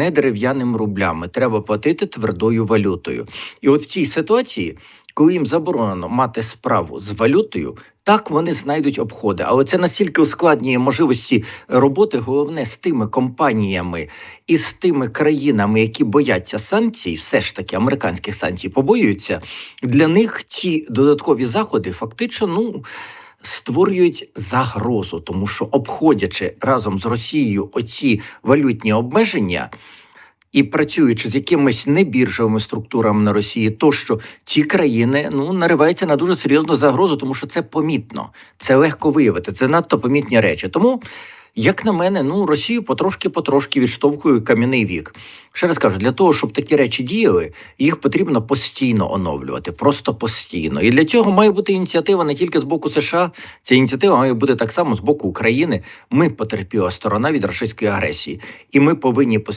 не дерев'яними рублями, треба платити твердою валютою. І от в цій ситуації, коли їм заборонено мати справу з валютою, так вони знайдуть обходи. Але це настільки ускладнює можливості роботи, головне з тими компаніями і з тими країнами, які бояться санкцій, все ж таки американських санкцій побоюються. Для них ці додаткові заходи фактично ну. Створюють загрозу, тому що обходячи разом з Росією оці валютні обмеження і працюючи з якимись небіржовими структурами на Росії, то що ці країни ну нариваються на дуже серйозну загрозу, тому що це помітно, це легко виявити, це надто помітні речі. Тому, як на мене, ну Росію потрошки-потрошки відштовхує кам'яний вік. Ще раз кажу, для того, щоб такі речі діяли, їх потрібно постійно оновлювати, просто постійно. І для цього має бути ініціатива не тільки з боку США, ця ініціатива має бути так само з боку України. Ми потерпіла сторона від російської агресії, і ми повинні постійно.